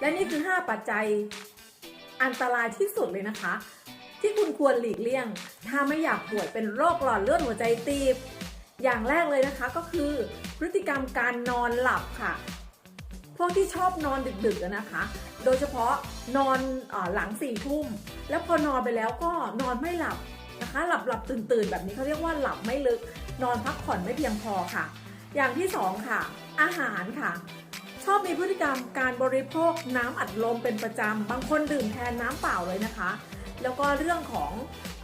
และนี่คือ 5 ปัจจัยอันตรายที่สุดเลยนะคะ ที่คุณควรหลีกเลี่ยง ถ้าไม่อยากป่วยเป็นโรคหลอดเลือดหัวใจตีบ อย่างแรกเลยนะคะก็คือ พฤติกรรมการนอนหลับค่ะ พวกที่ชอบนอนดึกๆนะคะ โดยเฉพาะนอนอหลังสี่ทุ่ม แล้วพอนอนไปแล้วก็นอนไม่หลับนะคะ หลับหลับตื่นตื่นแบบนี้เขาเรียกว่าหลับไม่ลึก นอนพักผ่อนไม่เพียงพอค่ะ อย่างที่สองค่ะ อาหารค่ะ มีพฤติกรรมการบริโภคน้ำอัดลมเป็นประจำ บางคนดื่มแทนน้ำเปล่าเลยนะคะ แล้วก็เรื่องของ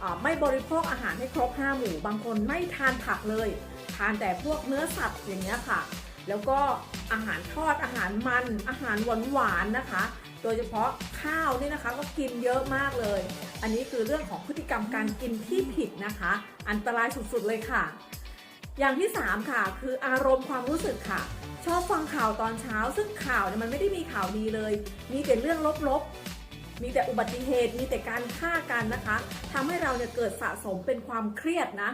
อไม่บริโภคอาหารให้ครบห้าหมู่ บางคนไม่ทานผักเลย ทานแต่พวกเนื้อสัตว์อย่างเงี้ยค่ะ แล้วก็อาหารทอดอาหารมัน อาหารหวานหวานๆนะคะ โดยเฉพาะข้าวนี่นะคะก็กินเยอะมากเลย อันนี้คือเรื่องของพฤติกรรมการกินที่ผิดนะคะ อันตรายสุดๆเลยค่ะ อย่างที่ 3 ค่ะ คืออารมณ์ความรู้สึกค่ะ ชอบฟังข่าวตอนเช้า ซึ่งข่าวเนี่ยมันไม่ได้มีข่าวดีเลย มีแต่เรื่องลบๆ มีแต่อุบัติเหตุ มีแต่การฆ่ากันนะคะทำให้เราเนี่ยเกิดสะสมเป็นความเครียดนะ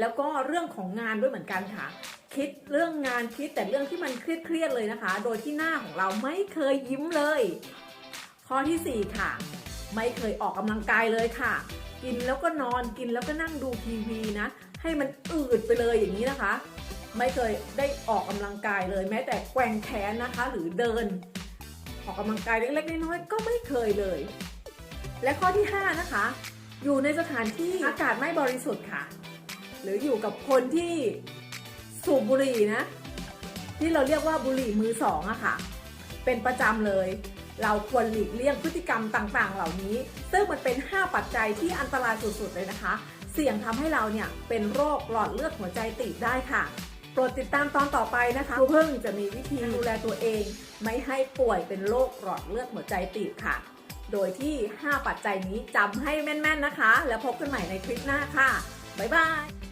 แล้วก็เรื่องของงานด้วยเหมือนกันค่ะ คิดเรื่องงานคิดแต่เรื่องที่มันเครียดๆเลยนะคะ โดยที่หน้าของเราไม่เคยยิ้มเลย ข้อทีสี่4 ค่ะ ไม่เคยออกกำลังกายเลยค่ะ กินแล้วก็นอนกินแล้วก็นั่งดูทีวีนะ ให้มันอืดไปเลยอย่างนี้นะคะ ไม่เคยได้ออกกำลังกายเลย แม้แต่แกว่งแขนนะคะ หรือเดิน ออกกำลังกายเล็กๆน้อยๆก็ไม่เคยเลย และข้อที่ 5 นะคะ อยู่ในสถานที่อากาศไม่บริสุทธิ์ค่ะ หรืออยู่กับคนที่สูบบุหรี่นะ ที่เราเรียกว่าบุหรี่มือสองอะค่ะ เป็นประจำเลย เราควรหลีกเลี่ยงพฤติกรรมต่างๆ เหล่านี้ ซึ่งมันเป็น 5 ปัจจัยที่อันตรายสุดๆเลยนะคะ เสี่ยงทำให้เราเนี่ยเป็นโรคหลอดเลือดหัวใจตีบได้ค่ะโปรดติดตามตอนต่อไปนะคะครูพึ่งจะมีวิธีดูแลตัวเอง ไม่ให้ป่วยเป็นโรคหลอดเลือดหัวใจตีบค่ะ โดยที่ 5 ปัจจัยนี้จำให้แม่น ๆ นะคะ แล้วพบกันใหม่ในคลิปหน้าค่ะ บ๊ายบาย